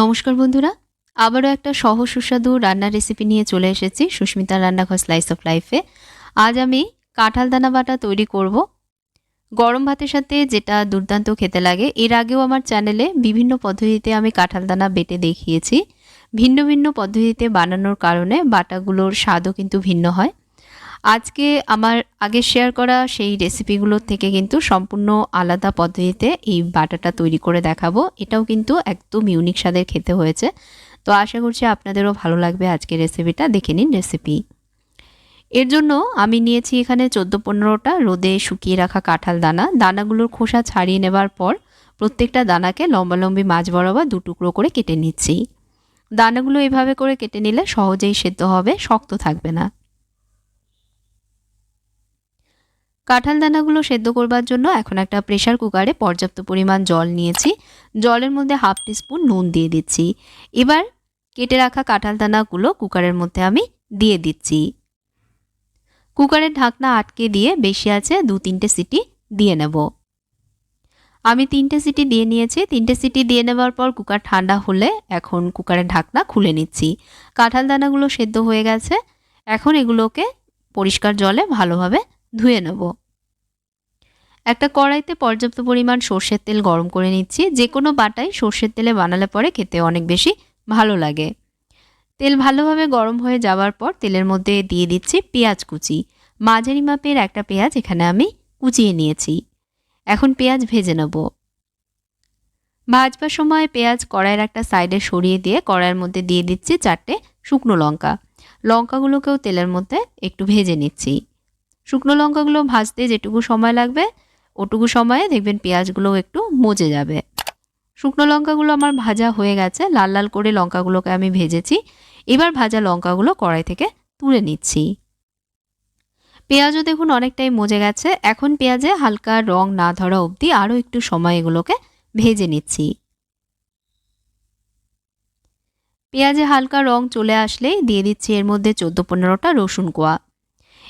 নমস্কার বন্ধুরা, আবারও একটা সহজ সুস্বাদু রান্নার রেসিপি নিয়ে চলে এসেছি সুস্মিতার রান্নাঘর স্লাইস অফ লাইফে আজ আমি কাঁঠাল দানা বাটা তৈরি করব। গরম ভাতের সাথে যেটা দুর্দান্ত খেতে লাগে, এর আগেও আমার চ্যানেলে বিভিন্ন পদ্ধতিতে আমি কাঁঠাল দানা বেটে দেখিয়েছি। ভিন্ন ভিন্ন পদ্ধতিতে বানানোর কারণে বাটাগুলোর স্বাদও কিন্তু ভিন্ন হয়। আজকে আমার আগে শেয়ার করা সেই রেসিপিগুলোর থেকে কিন্তু সম্পূর্ণ আলাদা পদ্ধতিতে এই বাটাটা তৈরি করে দেখাবো। এটাও কিন্তু একদম ইউনিক স্বাদের খেতে হয়েছে। তো আশা করছি আপনাদেরও ভালো লাগবে আজকের রেসিপিটা দেখে নিন রেসিপি এর জন্য আমি নিয়েছি এখানে চোদ্দ পনেরোটা রোদে শুকিয়ে রাখা কাঁঠাল দানা। দানাগুলোর খোসা ছাড়িয়ে নেবার পর প্রত্যেকটা দানাকে লম্বালম্বি মাছ বরাবর দু টুকরো করে কেটে নিচ্ছি। দানাগুলো এভাবে করে কেটে নিলে সহজেই সেদ্ধ হবে, শক্ত থাকবে না। কাঁঠাল দানাগুলো সেদ্ধ করবার জন্য এখন একটা প্রেশার কুকারে পর্যাপ্ত পরিমাণ জল নিয়েছি। জলের মধ্যে হাফ টিস্পুন নুন দিয়ে দিচ্ছি। এবার কেটে রাখা কাঁঠাল দানাগুলো কুকারের মধ্যে আমি দিয়ে দিচ্ছি। কুকারের ঢাকনা আটকে দিয়ে বেশি আছে দু তিনটে সিটি দিয়ে নেব। আমি তিনটে সিটি দিয়ে নিয়েছি। তিনটে সিটি দিয়ে নেবার পর কুকার ঠান্ডা হলে এখন কুকারের ঢাকনা খুলে নিচ্ছি। কাঁঠাল দানাগুলো সেদ্ধ হয়ে গেছে। এখন এগুলোকে পরিষ্কার জলে ভালোভাবে ধুয়ে নেব। একটা কড়াইতে পর্যাপ্ত পরিমাণ সর্ষের তেল গরম করে নিচ্ছি। যে কোনো বাটাই সর্ষের তেলে বানালে পরে খেতে অনেক বেশি ভালো লাগে। তেল ভালোভাবে গরম হয়ে যাওয়ার পর তেলের মধ্যে দিয়ে দিচ্ছি পেঁয়াজ কুচি। মাঝারি মাপের একটা পেঁয়াজ এখানে আমি কুচিয়ে নিয়েছি। এখন পেঁয়াজ ভেজে নেব। ভাজবার সময় পেঁয়াজ কড়াইয়ের একটা সাইডে সরিয়ে দিয়ে কড়াইয়ের মধ্যে দিয়ে দিচ্ছি চারটে শুকনো লঙ্কা। লঙ্কাগুলোকেও তেলের মধ্যে একটু ভেজে নিচ্ছি। শুকনো লঙ্কাগুলো ভাজতে যেটুকু সময় লাগবে ওটুকু সময়ে দেখবেন পেঁয়াজগুলোও একটু মজে যাবে। শুকনো লঙ্কাগুলো আমার ভাজা হয়ে গেছে, লাল লাল করে লঙ্কাগুলোকে আমি ভেজেছি। এবার ভাজা লঙ্কাগুলো কড়াই থেকে তুলে নিচ্ছি। পেঁয়াজও দেখুন অনেকটাই মজে গেছে। এখন পেঁয়াজে হালকা রং না ধরা অবধি আরও একটু সময় এগুলোকে ভেজে নিচ্ছি। পেঁয়াজে হালকা রং চলে আসলেই দিয়ে দিচ্ছি এর মধ্যে চোদ্দ পনেরোটা রসুন কোয়া।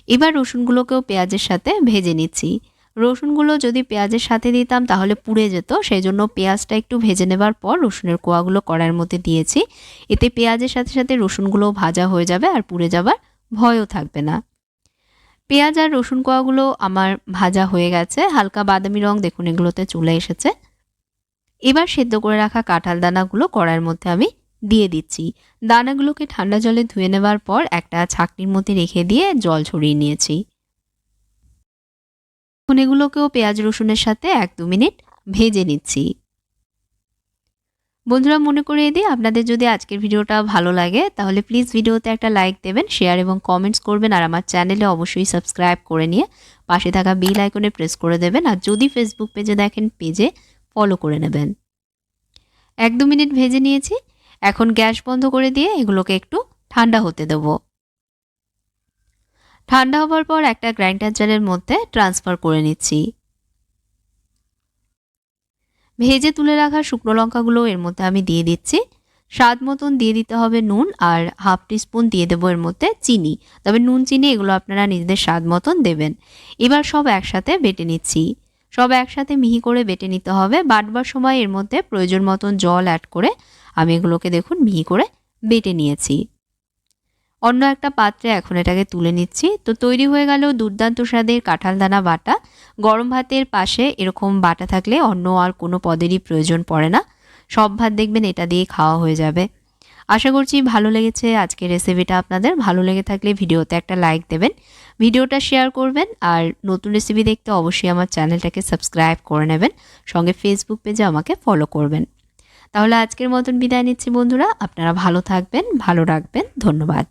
এবার রসুনগুলোকেও পেঁয়াজের সাথে ভেজে নিচ্ছি। রসুনগুলো যদি পেঁয়াজের সাথে দিতাম তাহলে পুড়ে যেত সেই জন্য পেঁয়াজটা একটু ভেজে নেবার পর রসুনের কোয়াগুলো কড়াইয়ের মধ্যে দিয়েছি। এতে পেঁয়াজের সাথে সাথে রসুনগুলোও ভাজা হয়ে যাবে আর পুড়ে যাবার ভয়ও থাকবে না। পেঁয়াজ আর রসুন কোয়াগুলো আমার ভাজা হয়ে গেছে, হালকা বাদামি রং দেখুন এগুলোতে চলে এসেছে। এবার সেদ্ধ করে রাখা কাঁঠাল দানাগুলো কড়াইয়ের মধ্যে আমি দিয়ে দিচ্ছি। দানাগুলোকে ঠান্ডা জলে ধুয়ে নেবার পর একটা ছাকনির মধ্যে রেখে দিয়ে জল ছড়িয়ে নিয়েছি। এখন এগুলোকেও পেঁয়াজ রসুনের সাথে এক দু মিনিট ভেজে নিচ্ছি। বন্ধুরা, মনে করিয়ে দিই, আপনাদের যদি আজকের ভিডিওটা ভালো লাগে, তাহলে প্লিজ ভিডিওতে একটা লাইক দেবেন শেয়ার এবং কমেন্টস করবেন, আর আমার চ্যানেলে অবশ্যই সাবস্ক্রাইব করে নিয়ে পাশে থাকা বেল আইকনে প্রেস করে দেবেন, আর যদি ফেসবুক পেজে দেখেন পেজে ফলো করে নেবেন। এক দু মিনিট ভেজে নিয়েছি, এখন গ্যাস বন্ধ করে দিয়ে এগুলোকে একটু ঠান্ডা হতে দেব। ঠান্ডা হওয়ার পর একটা গ্রাইন্ডার জারের মধ্যে ট্রান্সফার করে নিচ্ছি। ভেজে তুলে রাখা শুকনো লঙ্কাগুলো এর মধ্যে আমি দিয়ে দিচ্ছি। স্বাদ মতন দিয়ে দিতে হবে নুন আর হাফ টিস্পুন দিয়ে দেবো এর মধ্যে চিনি। তবে নুন, চিনি এগুলো আপনারা নিজেদের স্বাদ মতন দেবেন। এবার সব একসাথে বেটে নিচ্ছি। সব একসাথে মিহি করে বেটে নিতে হবে। বাটবার সময় এর মধ্যে প্রয়োজন মতন জল অ্যাড করে আমি এগুলোকে দেখুন মিহি করে বেটে নিয়েছি। অন্য একটা পাত্রে এখন এটাকে তুলে নিচ্ছি। তো তৈরি হয়ে গেল দুর্দান্ত স্বাদের কাঁঠাল দানা বাটা। গরম ভাতের পাশে এরকম বাটা থাকলে অন্য আর কোনো পদেরই প্রয়োজন পড়ে না। সব ভাত দেখবেন এটা দিয়ে খাওয়া হয়ে যাবে। আশা করছি ভালো লেগেছে আজকের রেসিপিটা আপনাদের। ভালো লেগে থাকলে ভিডিওতে একটা লাইক দেবেন। ভিডিওটা শেয়ার করবেন আর নতুন রেসিপি দেখতে অবশ্যই আমার চ্যানেলটাকে সাবস্ক্রাইব করে নেবেন। সঙ্গে ফেসবুক পেজে আমাকে ফলো করবেন। তাহলে আজকের মতন বিদায় নিচ্ছি বন্ধুরা। আপনারা ভালো থাকবেন, ভালো রাখবেন। ধন্যবাদ।